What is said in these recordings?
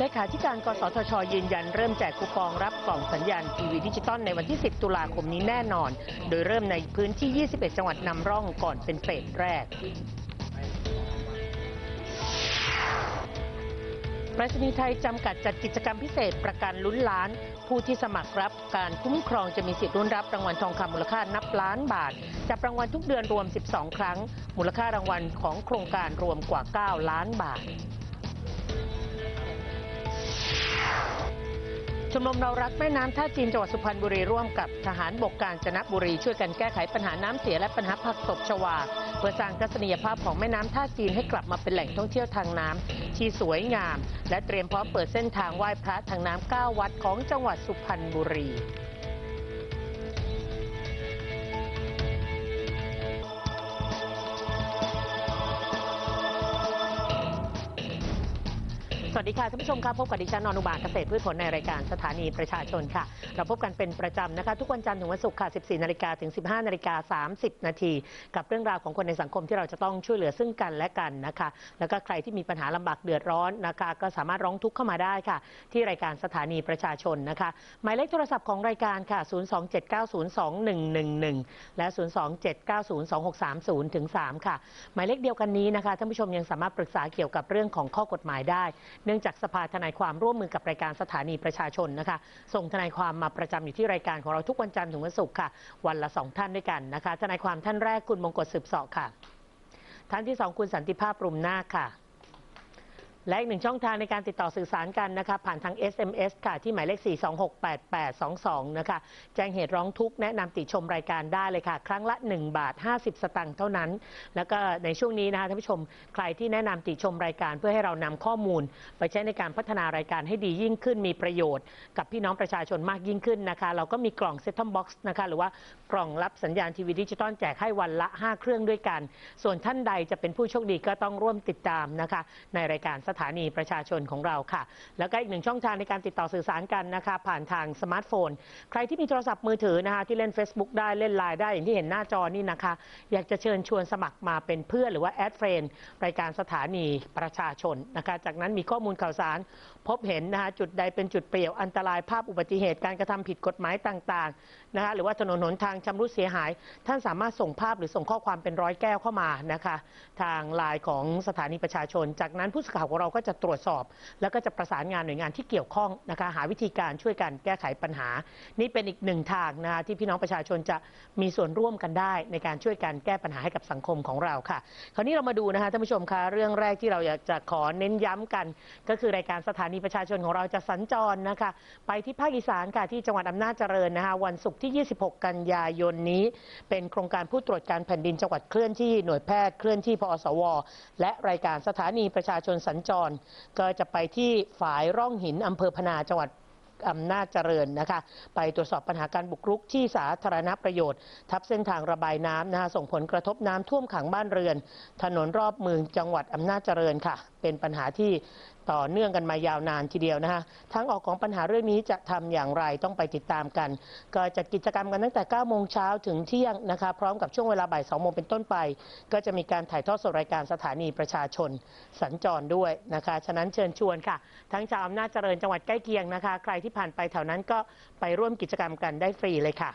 เลขาธิการกสทช ยืนยันเริ่มแจกคูปองรับกล่องสัญญาณทีวีดิจิตอลในวันที่ 10 ตุลาคมนี้แน่นอน โดยเริ่มในพื้นที่ 21 จังหวัดนำร่องก่อนเป็นเฟสแรกปรษณีย์ไทยจำกัดจัดกิจกรรมพิเศษประกันลุ้นล้าน ผู้ที่สมัครรับการคุ้มครองจะมีสิทธิ์ลุ้นรับรางวัลทองคำมูลค่านับล้านบาทจับรางวัลทุกเดือนรวม 12 ครั้ง มูลค่ารางวัลของโครงการรวมกว่า 9 ล้านบาท ชมรมเรารักแม่น้ำท่าจีนจังหวัดสุพรรณบุรีร่วมกับทหารบกการจนบุรีช่วยกันแก้ไขปัญหาน้ำเสียและปัญหาผักตบชวา เพื่อสร้างทัศนียภาพของแม่น้ำท่าจีนให้กลับมาเป็นแหล่งท่องเที่ยวทางน้ำที่สวยงาม และเตรียมพร้อมเปิดเส้นทางไหว้พระทางน้ำ9วัดของจังหวัดสุพรรณบุรี สวัสดีค่ะท่านผู้ชมค่ะพบกับดิฉันนอนุบาลเกษตรพืชผลในรายการสถานีประชาชนค่ะ เราพบกันเป็นประจำนะคะ ทุกวันจันทร์ถึงวันศุกร์ค่ะ 14 นาฬิกาถึง 15 นาฬิกา 30 นาที กับเรื่องราวของคนในสังคมที่เราจะต้องช่วยเหลือซึ่งกันและกันนะคะ แล้วก็ใครที่มีปัญหาลำบากเดือดร้อนนะคะ ก็สามารถร้องทุกข์เข้ามาได้ค่ะ ที่รายการสถานีประชาชนนะคะ หมายเลขโทรศัพท์ของรายการค่ะ 027902111 และ 027902630ถึง3ค่ะ หมายเลขเดียวกันนี้นะคะท่านผู้ชมยังสามารถปรึกษาเกี่ยวกับเรื่องของข้อกฎหมายได้เนื่องจากสภาทนายความร่วมมือกับรายการสถานีประชาชนนะคะ ส่งทนายความมาประจำอยู่ที่รายการของเราทุกวันจันทร์ถึงวันศุกร์ค่ะ วันละสองท่านด้วยกันนะคะ ทนายความท่านแรกคุณมงกฎสืบสาะค่ะ ท่านที่สองคุณสันติภาพรุมนาคค่ะ และอีกหนึ่งช่องทางในการติดต่อสื่อสารกันนะคะผ่านทาง SMS ค่ะ ที่หมายเลข 4268822 นะคะ แจ้งเหตุร้องทุกข์แนะนำติชมรายการได้เลยค่ะ ครั้งละ 1 บาท 50 สตางค์เท่านั้น แล้วก็ในช่วงนี้นะคะท่านผู้ชมใครที่แนะนำติชมรายการเพื่อให้เรานำข้อมูล ไปใช้ในการพัฒนารายการให้ดียิ่งขึ้นมีประโยชน์ กับพี่น้องประชาชนมากยิ่งขึ้นนะคะ เราก็มีกล่อง Set Top Box นะคะหรือว่ากล่องรับสัญญาณทีวีดิจิตอลแจกให้วันละ 5 เครื่องด้วยกัน ส่วนท่านใดจะเป็นผู้โชคดีก็ต้องร่วมติดตามนะคะในรายการถานีประชาชนของเราค่ะ แล้วก็อีกหนึ่งช่องทางในการติดต่อสื่อสารกันนะคะ ผ่านทางสมาร์ทโฟน ใครที่มีโทรศัพท์มือถือนะคะที่เล่น Facebook ได้เล่นไลน์ได้อย่างที่เห็นหน้าจอนี่นะคะ อยากจะเชิญชวนสมัครมาเป็นเพื่อนหรือว่าแอดเฟรนรายการสถานีประชาชนนะคะจากนั้นมีข้อมูลข่าวสาร พบเห็นนะคะจุดใดเป็นจุดเปลี่ยวอันตรายภาพอุบัติเหตุการกระทำผิดกฎหมายต่างๆ นะคะหรือว่าถนนหนทางชำรุดเสียหาย ท่านสามารถส่งภาพหรือส่งข้อความเป็นร้อยแก้วเข้ามานะคะทางไลน์ของสถานีประชาชน จากนั้นผู้สื่อข่าวของเราก็จะตรวจสอบ แล้วก็จะประสานงานหน่วยงานที่เกี่ยวข้องนะคะหาวิธีการช่วยกันแก้ไขปัญหา นี่เป็นอีกหนึ่งทางนะคะที่พี่น้องประชาชนจะมีส่วนร่วมกันได้ ในการช่วยกันแก้ปัญหาให้กับสังคมของเราค่ะ คราวนี้เรามาดูนะคะท่านผู้ชมคะเรื่องแรกที่เราอยากจะขอเน้นย้ำกัน ก็คือรายการสถานีประชาชนของเราจะสัญจรนะคะ ไปที่ภาคอีสานค่ะที่จังหวัดอำนาจเจริญนะคะวันศุกร์ที่ 26 กันยายนนี้ เป็นโครงการผู้ตรวจการแผ่นดินจังหวัดเคลื่อนที่หน่วยแพทย์เคลื่อนที่พอสว และรายการสถานีประชาชนสัญจร ก็จะไปที่ฝายร่องหินอำเภอพนาจังหวัดอำนาจเจริญนะคะ ไปตรวจสอบปัญหาการบุกรุกที่สาธารณประโยชน์ ทับเส้นทางระบายน้ำนะคะส่งผลกระทบน้ำท่วมขังบ้านเรือน ถนนรอบเมืองจังหวัดอำนาจเจริญค่ะ เป็นปัญหาที่ ต่อเนื่องกันมายาวนานทีเดียวนะคะทางออกของปัญหาเรื่องนี้จะทำอย่างไรต้องไปติดตามกัน ก็จัดกิจกรรมกันตั้งแต่9โมงเช้าถึงเที่ยงนะคะพร้อมกับช่วงเวลาบ่าย2โมงเป็นต้นไป ก็จะมีการถ่ายทอดสดรายการสถานีประชาชนสัญจรด้วยนะคะฉะนั้นเชิญชวนค่ะ ทั้งชาวอำนาจเจริญจังหวัดใกล้เคียงนะคะ ใครที่ผ่านไปแถวนั้นก็ไปร่วมกิจกรรมกันได้ฟรีเลยค่ะ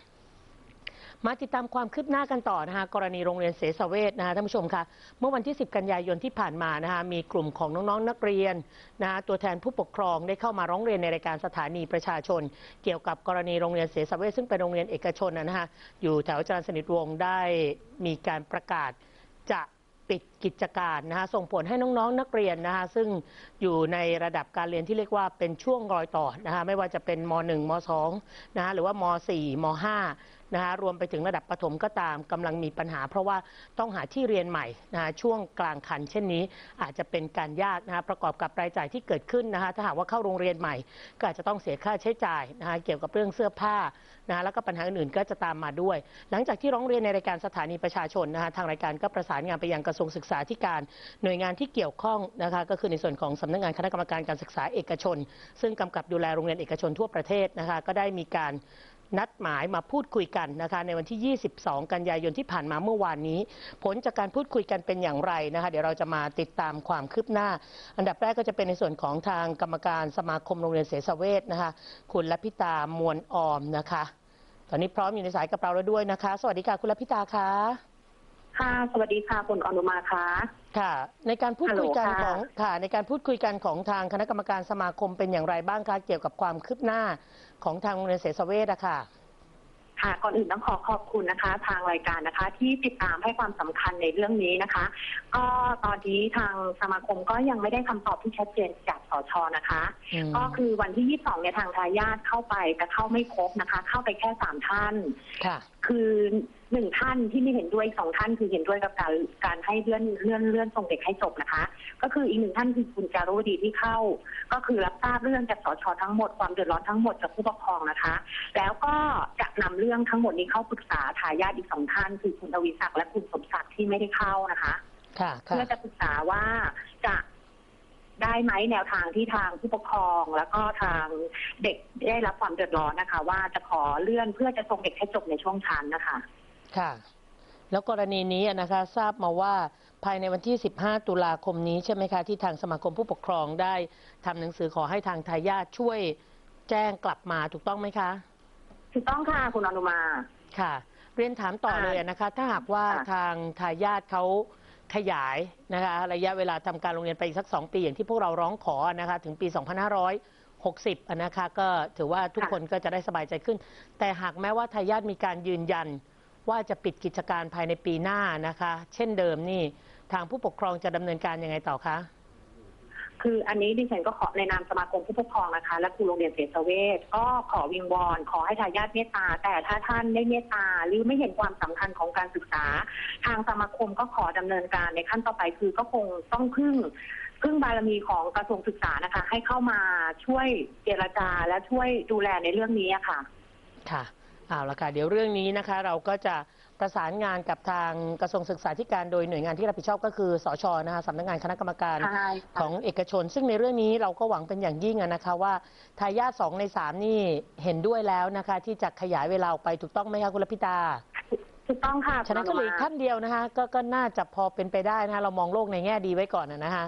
มาติดตามความคืบหน้ากันต่อนะคะกรณีโรงเรียนเสสเวทนะคะท่านผู้ชมคะเมื่อวันที่ 10 กันยายนที่ผ่านมานะคะมีกลุ่มของน้องๆนักเรียนนะคะตัวแทนผู้ปกครองได้เข้ามาร้องเรียนในรายการสถานีประชาชน เกี่ยวกับกรณีโรงเรียนเสสเวทซึ่งเป็นโรงเรียนเอกชนนะคะอยู่แถวจรัญสนิทวงศ์ได้มีการประกาศจะปิดกิจการนะคะส่งผลให้น้องๆ นักเรียนนะคะซึ่งอยู่ในระดับการเรียนที่เรียกว่าเป็นช่วงรอยต่อนะคะไม่ว่าจะเป็นม .1 ม .2 นะคะหรือว่าม .4 ม .5 นะคะรวมไปถึงระดับประถมก็ตามกำลังมีปัญหา เพราะว่าต้องหาที่เรียนใหม่นะคะช่วงกลางคัน เช่นนี้อาจจะเป็นการยากนะคะประกอบกับรายจ่ายที่เกิดขึ้นนะคะถ้าหากว่าเข้าโรงเรียนใหม่ ก็อาจจะต้องเสียค่าใช้จ่ายนะคะเกี่ยวกับเรื่องเสื้อผ้านะคะแล้วก็ปัญหาอื่นๆก็จะตามมาด้วย หลังจากที่ร้องเรียนในรายการสถานีประชาชนนะคะทางรายการก็ประสานงานไปยังกระทรวงศึกษาธิการหน่วยงานที่เกี่ยวข้องนะคะก็คือในส่วนของสำนักงานคณะกรรมการการศึกษาเอกชน ซึ่งกำกับดูแลโรงเรียนเอกชนทั่วประเทศนะคะก็ได้มีการ นัดหมายมาพูดคุยกันนะคะในวันที่ 22 กันยายนที่ผ่านมาเมื่อวานนี้ ผลจากการพูดคุยกันเป็นอย่างไรนะคะเดี๋ยวเราจะมาติดตามความคืบหน้า อันดับแรกก็จะเป็นในส่วนของทางกรรมการสมาคมโรงเรียนเสสเวทนะคะคุณลพิตามวลออมนะคะ ตอนนี้พร้อมอยู่ในสายกับเราแล้วด้วยนะคะ สวัสดีค่ะคุณลพิตาคะค่ะสวัสดีค่ะคุณอนุมาค่ะค่ะ ในการพูดคุยกันฮัลโหลขค่ะองค่ะ ในการพูดคุยกันของทางคณะกรรมการสมาคมเป็นอย่างไรบ้างคะเกี่ยวกับความคืบหน้า ของทางโรงเรียนเสสเวทอะค่ะ ค่ะก่อนอื่นต้องขอขอบคุณนะคะ ทางรายการนะคะ ที่ติดตามให้ความสำคัญในเรื่องนี้นะคะก็ตอนนี้ทางสมาคมก็ยังไม่ได้คำตอบที่ชัดเจนจากสชนะคะอืมก็คือวันที่ 22เนี่ยทางทายาทเข้าไปแต่เข้าไม่ครบนะคะ เข้าไปแค่สามท่าน ค่ะ คือ หนึ่งท่านที่ไม่เห็นด้วยอีกสองท่านคือเห็นด้วยกับการการให้เลื่อนเลื่อนเลื่อนส่งเด็กให้จบนะคะ ก็คืออีกหนึ่งท่านคือคุณจารุวดีที่เข้า ก็คือรับทราบเรื่องจากสชทั้งหมดความเดือดร้อนทั้งหมดจากผู้ปกครองนะคะ แล้วก็จะนำเรื่องทั้งหมดนี้เข้าปรึกษาทายาทอีกสองท่านคือคุณทวีศักดิ์และคุณสมศักดิ์ที่ไม่ได้เข้านะคะค่ะค่ะเพื่อจะปรึกษาว่าจะได้ไหมแนวทางที่ทางผู้ปกครอง แล้วก็ทางเด็กได้รับความเดือดร้อนนะคะ ว่าจะขอเลื่อนเพื่อจะส่งเด็กให้จบในช่วงชั้นนะคะ ค่ะ แล้วกรณีนี้นะคะทราบมาว่าภายในวันที่ 15 ตุลาคมนี้ใช่ไหมคะ ที่ทางสมาคมผู้ปกครองได้ทำหนังสือขอให้ทางทายาทช่วยแจ้งกลับมาถูกต้องไหมคะ ถูกต้องค่ะคุณอนุมา ค่ะ เรียนถามต่อค่ะเลยนะคะ ถ้าหากว่าค่ะทางทายาทเขาขยายนะคะระยะเวลาทำการโรงเรียนไปอีกสัก 2 ปีอย่างที่พวกเราร้องขอนะคะถึงปี 2560อะนะคะก็ถือว่าทุกคนก็จะได้สบายใจขึ้น แต่หากแม้ว่าทายาทมีการยืนยัน ว่าจะปิดกิจการภายในปีหน้านะคะ เช่นเดิมนี่ทางผู้ปกครองจะดำเนินการยังไงต่อคะคืออันนี้ดิฉันก็ขอในนามสมาคมผู้ปกครองนะคะ และครูโรงเรียนเสสเวทก็ขอวิงวอนขอให้ทายาทเมตตา แต่ถ้าท่านได้เมตตาหรือไม่เห็นความสำคัญของการศึกษา ทางสมาคมก็ขอดำเนินการในขั้นต่อไปคือก็คงต้องพึ่งพึ่งบารมีของกระทรวงศึกษานะคะ ให้เข้ามาช่วยเจรจาและช่วยดูแลในเรื่องนี้อะค่ะ ค่ะ เอาละค่ะ เดี๋ยวเรื่องนี้นะคะ เราก็จะประสานงานกับทางกระทรวงศึกษาธิการโดยหน่วยงานที่รับผิดชอบก็คือสชนะคะสำนักงานคณะกรรมการใช่ของเอกชน ซึ่งในเรื่องนี้เราก็หวังเป็นอย่างยิ่งอะนะคะว่าทายาทสองในสามนี่เห็นด้วยแล้วนะคะ ที่จะขยายเวลาออกไปถูกต้องไหมคะคุณลพิตาถูกต้องค่ะฉะนั้นก็เหลืออีกท่านเดียวนะคะก็ก็น่าจะพอเป็นไปได้นะคะเรามองโลกในแง่ดีไว้ก่อนอะนะคะ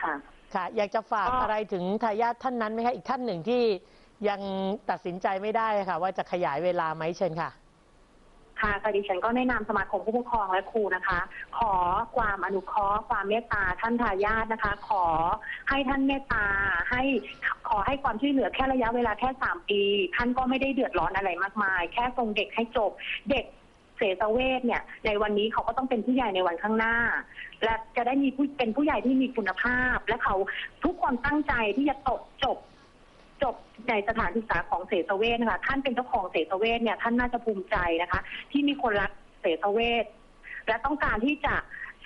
ค่ะค่ะ อยากจะฝากก็อะไรถึงทายาทท่านนั้นไหมคะอีกท่านหนึ่งที่ ยังตัดสินใจไม่ได้ค่ะ ว่าจะขยายเวลาไหมเชิญค่ะ ค่ะค่ะดิฉันก็แนะนำสมาคมผู้ปกครองและครูนะคะ ขอความอนุเคราะห์ความเมตตาท่านทายาทนะคะ ขอให้ท่านเมตตาให้ขอให้ความช่วยเหลือแค่ระยะเวลาแค่สามปี ท่านก็ไม่ได้เดือดร้อนอะไรมากมาย แค่ส่งเด็กให้จบ เด็กเสสเวทเนี่ย ในวันนี้เขาก็ต้องเป็นผู้ใหญ่ในวันข้างหน้า และจะได้มีผู้เป็นผู้ใหญ่ที่มีคุณภาพ และเขาทุกคนตั้งใจที่จะตกจบ จบในสถานศึกษาของเสสเวทนะคะท่านเป็นเจ้าของเสสเวทเนี่ยท่านน่าจะภูมิใจนะคะ ที่มีคนรักเสสเวทและต้องการที่จะ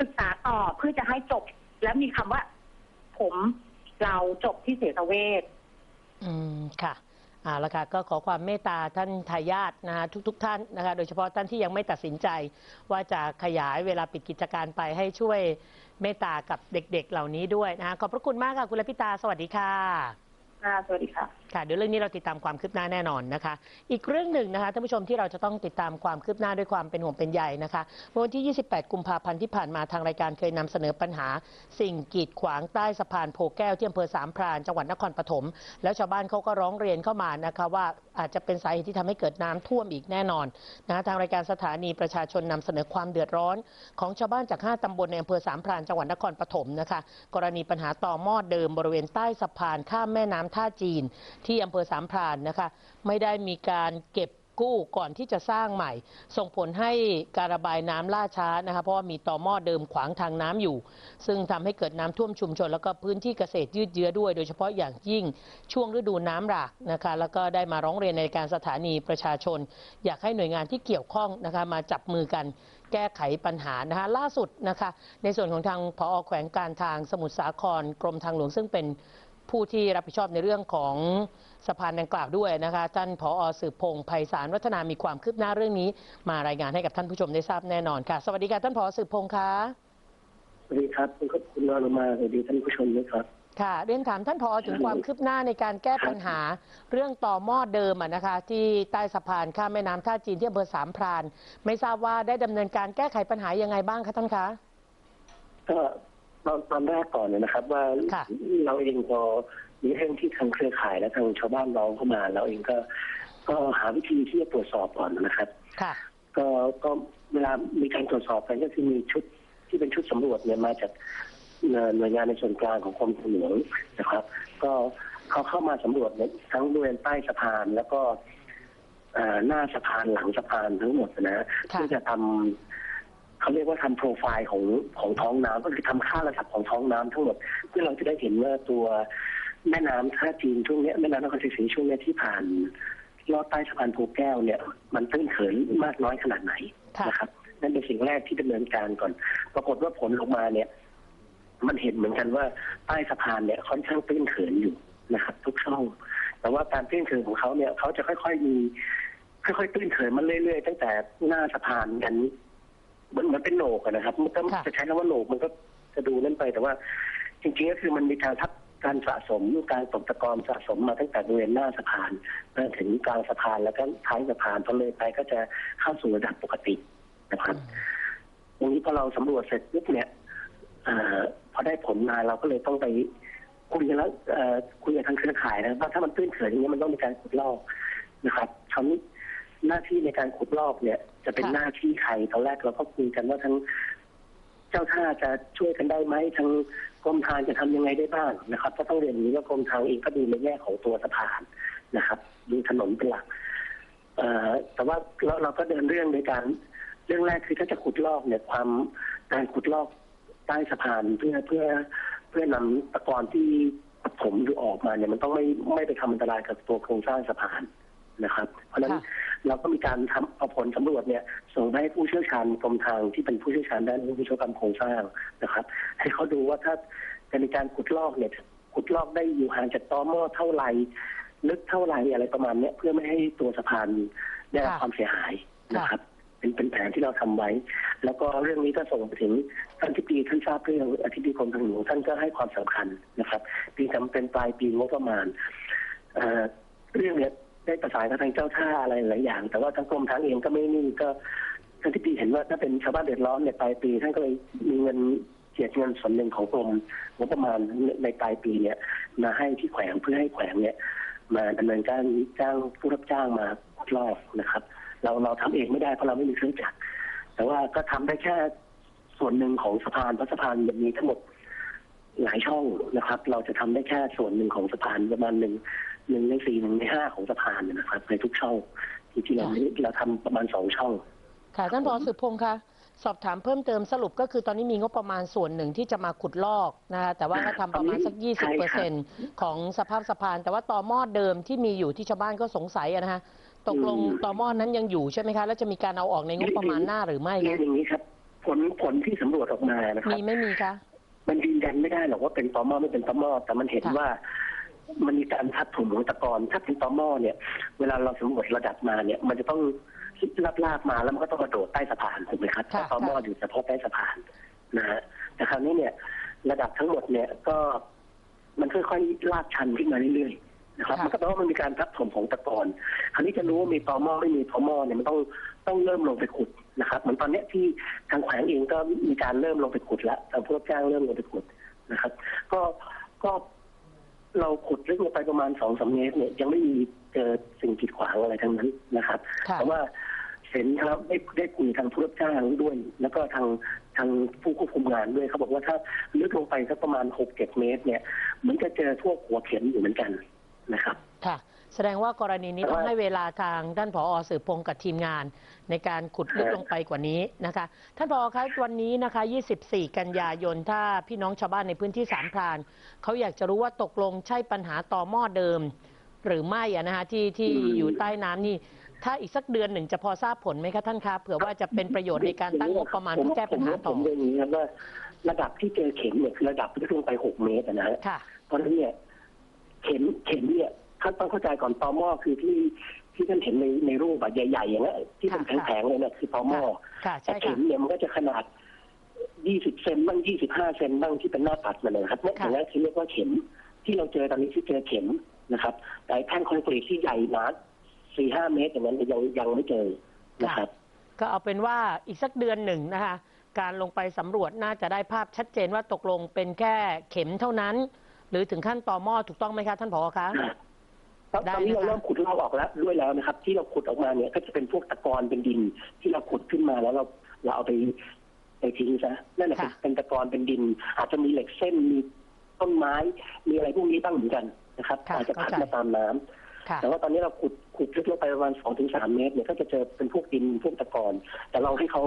ศึกษาต่อเพื่อจะให้จบ และมีคำว่า ผมเราจบที่เสสเวทอืมค่ะเอาละค่ะก็ขอความเมตตาท่านทายาทนะคะทุกๆทท่านนะคะโดยเฉพาะท่านที่ยังไม่ตัดสินใจ ว่าจะขยายเวลาปิดกิจการไปให้ช่วยเมตตากับเด็กๆ เหล่านี้ด้วยนะคะขอบพระคุณมากค่ะคุณลพิตาสวัสดีค่ะ ค่ะสวัสดี ค่ะเดี๋ยวเรื่องนี้เราติดตามความคืบหน้าแน่นอนนะคะ อีกเรื่องหนึ่งนะคะท่านผู้ชมที่เราจะต้องติดตามความคืบหน้าด้วยความเป็นห่วงเป็นใยนะคะเมื่อวันที่ 28 กุมภาพันธ์ที่ผ่านมาทางรายการเคยนำเสนอปัญหา สิ่งกีดขวางใต้สะพานโพแก้วที่อำเภอสามพรานจังหวัดนครปฐมแล้วชาวบ้านเขาก็ร้องเรียนเข้ามานะคะว่าอาจจะเป็นสาเหตุที่ทำให้เกิดน้ำท่วมอีกแน่นอนนะคะทางรายการสถานีประชาชนนำเสนอความเดือดร้อน ของชาวบ้านจาก 5ตำบลในอำเภอสามพรานจังหวัดนครปฐมนะคะกรณีปัญหาต่อหม้อเดิมบริเวณใต้สะพานข้ามแม่น้ำท่าจีนที่อำเภอสามพรานนะคะ ไม่ได้มีการเก็บกู้ก่อนที่จะสร้างใหม่ ส่งผลให้การระบายน้ำล่าช้านะคะเพราะว่ามีต่อหม้อเดิมขวางทางน้ำอยู่ ซึ่งทำให้เกิดน้ำท่วมชุมชน แล้วก็พื้นที่เกษตรยืดเยื้อด้วย โดยเฉพาะอย่างยิ่งช่วงฤดูน้ำหลากนะคะแล้วก็ได้มาร้องเรียนในการสถานีประชาชน อยากให้หน่วยงานที่เกี่ยวข้องนะคะมาจับมือกันแก้ไขปัญหานะคะล่าสุดนะคะในส่วนของทางพอแขวงการทางสมุทรสาครกรมทางหลวงซึ่งเป็น ผู้ที่รับผิดชอบในเรื่องของสะพานดังกล่าวด้วยนะคะท่านผอสืบพงษ์ไพศาลวัฒนามีความคืบหน้าเรื่องนี้ มารายงานให้กับท่านผู้ชมได้ทราบแน่นอนค่ะ สวัสดีค่ะท่านผอสืบพงษ์คะสวัสดีครับคุณครับคุณอนุมาสวัสดีท่านผู้ชมด้วยครับค่ะเรียนถามท่านผอถึงความคืบหน้าในการแก้ปัญหาเรื่องต่อหม้อเดิมอะนะคะ ที่ใต้สะพานข้ามแม่น้ำท่าจีนที่อำเภอสามพราน ไม่ทราบว่าได้ดำเนินการแก้ไขปัญหายังไงบ้างคะท่านคะก็ ตอนตอนแรกก่อนเนี่ยนะครับ ว่าค่ะ เราเองพอมีเรื่องที่ทางเครือข่ายและทางชาวบ้านร้องเข้ามา เราเองก็ ก็หาวิธีที่จะตรวจสอบก่อนนะครับ ค่ะ ก็ก็เวลามีการตรวจสอบกันก็คือมีชุดที่เป็นชุดสำรวจเนี่ยมาจากเอ่อหน่วยงานในส่วนกลางของกรมทางหลวงนะครับ ก็เขาเข้ามาสำรวจเนี่ยทั้งบริเวณใต้สะพานแล้วก็เอ่อหน้าสะพานหลังสะพานทั้งหมดนะฮะค่ะ เพื่อจะทำ เขาเรียกว่าทำโปรไฟล์ของของท้องน้ำก็คือทำค่าระดับของท้องน้ำทั้งหมดเพื่อเราจะได้เห็นว่าตัวแม่น้ำท่าจีนช่วงเนี้ยแม่น้ำนครศรีสีช่วงเนี้ยที่ผ่านลอดใต้สะพานภูแก้วเนี่ย มันตื้นเขินมากน้อยขนาดไหนค่ะนะครับนั่นเป็นสิ่งแรกที่ดำเนินการก่อน ปรากฏว่าผลออกมาเนี่ย มันเห็นเหมือนกันว่าใต้สะพานเนี่ยค่อนข้างตื้นเขินอยู่นะครับ ทุกช่อง แต่ว่าการตื้นเขินของเขาเนี่ยเขาจะค่อยๆมีค่อยๆตื้นเขินมาเรื่อยๆตั้งแต่หน้าสะพานกัน เหมือนเหมันเป็นโหนกอะนะครับ มันก็ค่ะจะใช้คำว่าโหนกมันก็จะดูนั่นไปแต่ว่า จริงๆก็คือมันมีการทับการสะสมการตกตะกอนสะสมมาตั้งแต่บริเวณหน้าสะพานมาถึงกลางสะพานแล้วก็ท้ายสะพานพอเลยไปก็จะเข้าสู่ระดับปกตินะครับ ตรงนี้พอเราสำรวจเสร็จปุ๊บเนี่ยเออพอได้ผลมาเราก็เลยต้องไปคุยกันแล้วเอ่อคุยกับทางเครือข่ายนะว่าถ้ามันตื้นเขินอย่างนี้ยมันต้องมีการขุดลอกนะครับคราวนี้หน้าที่ในการขุดลอกเนี่ย จะเป็นค่ะหน้าที่ใครตอนแรกเราก็คุยกันว่าทั้งเจ้าท่าจะช่วยกันได้ไหมทางกรมทางจะทำยังไงได้บ้างนะครับก็ต้องเรียนอย่างนี้ว่ากรมทางเองก็ดูในแง่ของตัวสะพานนะครับ ดูถนนเป็นหลักเอ่อแต่ว่าเราเราก็เดินเรื่องในการเรื่องแรกคือถ้าจะขุดลอกเนี่ยความการขุดลอกใต้สะพานเพื่อเพื่อเพื่อนำตะกอนที่ปฐมหรือออกมาเนี่ยมันต้องไม่ไม่ไปทำอันตรายกับตัวโครงสร้างสะพาน นะครับ เพราะฉะนั้นค่ะเราก็มีการทำเอาผลสำรวจเนี่ยส่งไปให้ผู้เชี่ยวชาญกรมทางที่เป็นผู้เชี่ยวชาญด้านวิศวกรรมโครงสร้างนะครับ ให้เขาดูว่าถ้าจะมีการขุดลอกเนี่ยขุดลอกได้อยู่ห่างจากตอหม้อเท่าไหร่ลึกเท่าไหร่อะไรประมาณเนี้ยเพื่อไม่ให้ตัวสะพานได้รับค่ะความเสียหายนะครับเป็นเป็นแผนที่เราทำไว้ แล้วก็เรื่องนี้ก็ส่งไปถึงท่านที่ปีท่านทราบเรื่องอธิบดีกรมทางหลวงท่านก็ให้ความสำคัญนะครับปีจำเป็นปลายปีงบประมาณเอ่อเรื่องเนี้ย ได้ประสานกับทางเจ้าท่าอะไรหลายอย่าง แต่ว่าทางกรมทางเองก็ไม่นิ่งก็ท่านที่ปีเห็นว่าถ้าเป็นชาวบ้านเดือดร้อนเนี่ยปลายปีท่านก็เลยมีเงินเจียดเงินส่วนหนึ่งของกรมงบประมาณในปลายปีเนี่ยมาให้ที่แขวงเพื่อให้แขวงเนี่ย มาดำเนินการจ้างผู้รับจ้างมาขุดลอกนะครับ เราเราทำเองไม่ได้เพราะเราไม่มีเครื่องจักรแต่ว่าก็ทำได้แค่ส่วนหนึ่งของสะพานเพราะสะพานมันมีทั้งหมด หลายช่องนะครับ เราจะทำได้แค่ส่วนหนึ่งของสะพานประมาณหนึ่งหนึ่งในสี่หนึ่งในห้าของสะพานนะครับในทุกช่องจริงๆเราไม่เราทำประมาณสองช่อง ค่ะท่านผอสืบพงษ์คะสอบถามเพิ่มเติมสรุปก็คือตอนนี้มีงบประมาณส่วนหนึ่งที่จะมาขุดลอกนะคะแต่ว่าก็ทำประมาณสักใช่ครับ20%ของสภาพสะพาน แต่ว่าต่อหม้อเดิมที่มีอยู่ที่ชาวบ้านก็สงสัยอะนะคะตกลงต่อหม้อนั้นยังอยู่ใช่ไหมคะแล้วจะมีการเอาออกในงบประมาณหน้าหรือไม่เรียคะนอย่างนี้ครับผลผลที่สำรวจออกมานะครับมีไม่มีคะมันยื นยันไม่ได้หรอกว่าเป็นตอหม้อไม่เป็นตอหม้อแต่มันเห็นค่ะว่ามันมีการทับถมของตะกอนถ้าเป็นตอหม้อเนี่ย เวลาเราสำรวจระดับมาเนี่ย มันจะต้องลากลากๆมาแล้วมันก็ต้องมาโดดใต้สะพานถูกไหมครับค่ะถ้าตอหม้ออยู่เฉพาะใต้สะพานนะฮะแต่คราวนี้เนี่ย ระดับทั้งหมดเนี่ยก็มันค่อยๆลากชันขึ้นมาเรื่อยๆนะครับค่ะมันก็แปลว่ามันมีการทับถมของตะกอนคราวนี้จะรู้ว่ามีตอหม้อไม่มีตอหม้อเนี่ยมันต้องต้องเริ่มลงไปขุดนะครับ เหมือนตอนเนี้ยที่ทางแขวงเองก็มีการเริ่มลงไปขุดแล้วทางผู้รับจ้างเริ่มลงไปขุด นะครับ ก็ก็เราขุดลึกลงไปประมาณสองสามเมตรเนี่ยยังไม่มีเจอสิ่งกีดขวางอะไรทั้งนั้นนะครับ ค่ะ แต่ว่าเห็นครับได้ได้คุยทางผู้รับจ้างด้วย แล้วก็ทางทางผู้ควบคุมงานด้วยเขาบอกว่าถ้าลึกลงไปสักประมาณหกเจ็ดเมตร เนี่ยเหมือนจะเจอพวกหัวเข็มอยู่เหมือนกันนะครับ ค่ะ แสดงว่ากรณีนี้แต่ต้องว่าให้เวลาทางท่านผอสืบพงษ์กับทีมงาน ในการขุดลึกเออลงไปกว่านี้นะคะ ท่านผอคะวันนี้นะคะ 24 กันยายนถ้าพี่น้องชาวบ้านในพื้นที่สามพรานเขาอยากจะรู้ว่าตกลงใช่ปัญหาต่อหม้อเดิม หรือไม่อะนะคะที่ที่อยู่ใต้น้ำนี่ ถ้าอีกสักเดือนหนึ่งจะพอทราบผลไหมคะท่านคะเผื่อว่าจะเป็นประโยชน์ในการตั้งงบประมาณเพื่อแก้ปัญหาผต่อมเรียนอย่างนี้ครับว่าระดับที่เจอเข็มเนี่ยคือระดับลึกลงไปหกเมตรอะนะฮะค่ะ เพราะฉะนั้นเนี่ยเข็มเข็มเนี่ย ท่านต้องเข้าใจก่อนตอหม้อคือที่ที่ท่านเห็นในในรูปแบบใหญ่ๆอย่างเงี้ยที่เป็นค่ะแผงๆเลยเนี่ยคือตอหม้อค่ะแต่ใช่เข็ค่ะ มเนี่ยมันก็จะขนาดยี่สิบเซนบ้างยี่สิบห้าเซนบ้างที่เป็นหน้าปัดมันนะครับเนี่ยอย่างนั้นที่เรียกว่าเข็มที่เราเจอตอนนี้ที่เจอเข็มนะครับ แต่ไอ้แท่งคอนกรีตที่ใหญ่หนาสี่ห้าเมตรอย่างนั้นยังยังไม่เจอนะครับ ก็เอาเป็นว่าอีกสักเดือนหนึ่งนะคะ การลงไปสำรวจน่าจะได้ภาพชัดเจนว่าตกลงเป็นแค่เข็มเท่านั้น หรือถึงขั้นต่อหม้อถูกต้องไหมคะท่านผอคะ ตอนได้ตอนนี้นะคะเราเริ่มขุดลอกออกแล้วด้วยแล้วนะครับ ที่เราขุดออกมาเนี่ย ก็จะเป็นพวกตะกอนเป็นดิน ที่เราขุดขึ้นมาแล้วเราเราเอาไปไปทิ้งซะนั่นแหละเป็นเป็นตะกอนเป็นดิน อาจจะมีเหล็กเส้นมีต้นไม้มีอะไรพวกนี้บ้างเหมือนกันนะครับค่ะอาจจะพัดเข้าใจมาตามน้ำค่ะแต่ว่าตอนนี้เราขุดขุดลึกลงไปประมาณสองถึงสามเมตรเนี่ยก็จะเจอเป็นพวกดินพวกตะกอนแต่เราให้เขา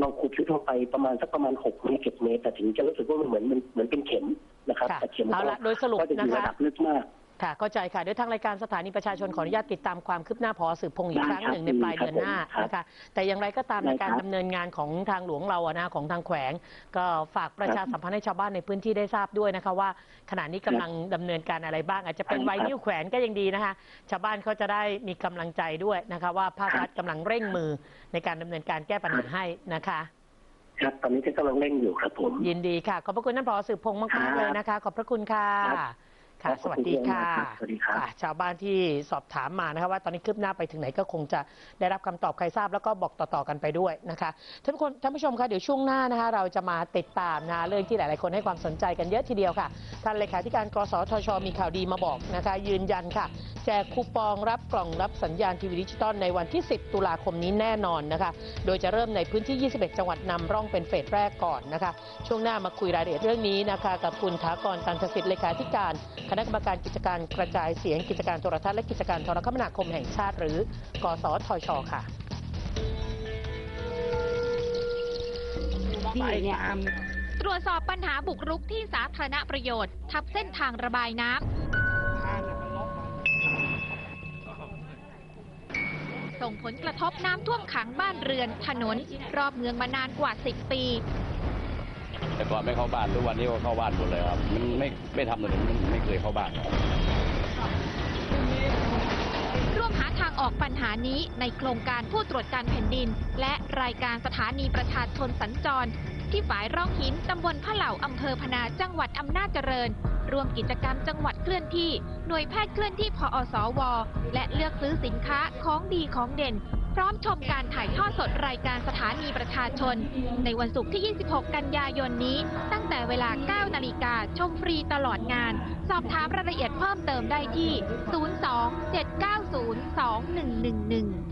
เราขุดลึกลงไปประมาณสักประมาณหกเมตรเจ็ดเมตรแต่ถึงจะรู้สึกว่ามันเหมือนมันเหมือนเป็นเข็มนะครับค่ะแต่เข็มเอาก็ละโดยสรุปก็จะอนะยู่ระคะดับลึกมาก ค่ะเข้าใจค่ะเดี๋ยวทางรายการสถานีประชาชนขออนุญาตติดตามความคืบหน้าพอสืบพงษ์อีกได้ครั้งครับหนึ่งในปลายเดือนหน้าครับนะคะแต่อย่างไรก็ตามได้ในการครับดำเนินงานของทางหลวงเราอะนะของทางแขวง ก็ฝากประชาสัมพันธ์ให้ชาวบ้านในพื้นที่ได้ทราบด้วยนะคะว่า ขณะนี้กำลังดำเนินการอะไรบ้าง อาจจะเป็นใช่ครับไวนิ้วแขวนก็ยังดีนะคะ ชาวบ้านเขาจะได้มีกำลังใจด้วยนะคะ ว่าภาครัฐกำลังเร่งมือในการดำเนินการแก้ปัญหาให้นะคะครับตอนนี้ก็กำลังเร่งอยู่ครับผม ยินดีค่ะ ขอบพระคุณท่านผอสืบพงษ์มากครัๆบเลยนะคะ ขอบพระคุณค่ะ ครับค่ะขอบสวัสคุณดีค่ะมากครับสวัสดีครับค่ะชาวบ้านที่สอบถามมานะคะว่าตอนนี้คืบหน้าไปถึงไหนก็คงจะได้รับคำตอบใครทราบแล้วก็บอกต่อๆกันไปด้วยนะคะท่านผู้ชมท่านผู้ชมคะเดี๋ยวช่วงหน้านะคะเราจะมาติดตามนะเรื่องที่หลายๆคนให้ความสนใจกันเยอะทีเดียวค่ะท่านเลขาธิการกสทช มีข่าวดีมาบอกนะคะยืนยันค่ะแจกคูปองรับกล่องรับสัญญาณทีวีดิจิตอลในวันที่ 10 ตุลาคมนี้แน่นอนนะคะ โดยจะเริ่มในพื้นที่ 21 จังหวัดนำร่องเป็นเฟสแรกก่อนนะคะ ช่วงหน้ามาคุยรายละเอียดเรื่องนี้นะคะ กับคุณถากรตันทสิทธิ์เลขาธิการคณะกรรมการกิจการกระจายเสียงกิจการโทรทัศน์และกิจการโทรคมนาคมแห่งชาติ หรือ กสทช ค่ะตรวจสอบปัญหาบุกรุกที่สาธารณประโยชน์ ทับเส้นทางระบายน้ำส่งผลกระทบน้ำท่วมขังบ้านเรือน ถนน รอบเมืองมานานกว่า 10 ปี แต่ก่อนไม่เข้าบ้านทุกวันนี้ก็เข้าบ้านหมดเลยครับมันไม่ไม่ทำเลยมันไม่เคยเข้าบ้านครับร่วมหาทางออกปัญหานี้ในโครงการผู้ตรวจการแผ่นดิน และรายการสถานีประชาชนสัญจร ที่ฝ่ายร่องหินตำบลพะเหล่าอำเภอพนาจังหวัดอำนาจเจริญร่วมกิจกรรมจังหวัดเคลื่อนที่ หน่วยแพทย์เคลื่อนที่พอสว และเลือกซื้อสินค้าของดีของเด่น พร้อมชมการถ่ายทอดสดรายการสถานีประชาชน ในวันศุกร์ที่ 26 กันยายนนี้ ตั้งแต่เวลา 9 นาฬิกาชมฟรีตลอดงาน สอบถามรายละเอียดเพิ่มเติมได้ที่ 02 790 2111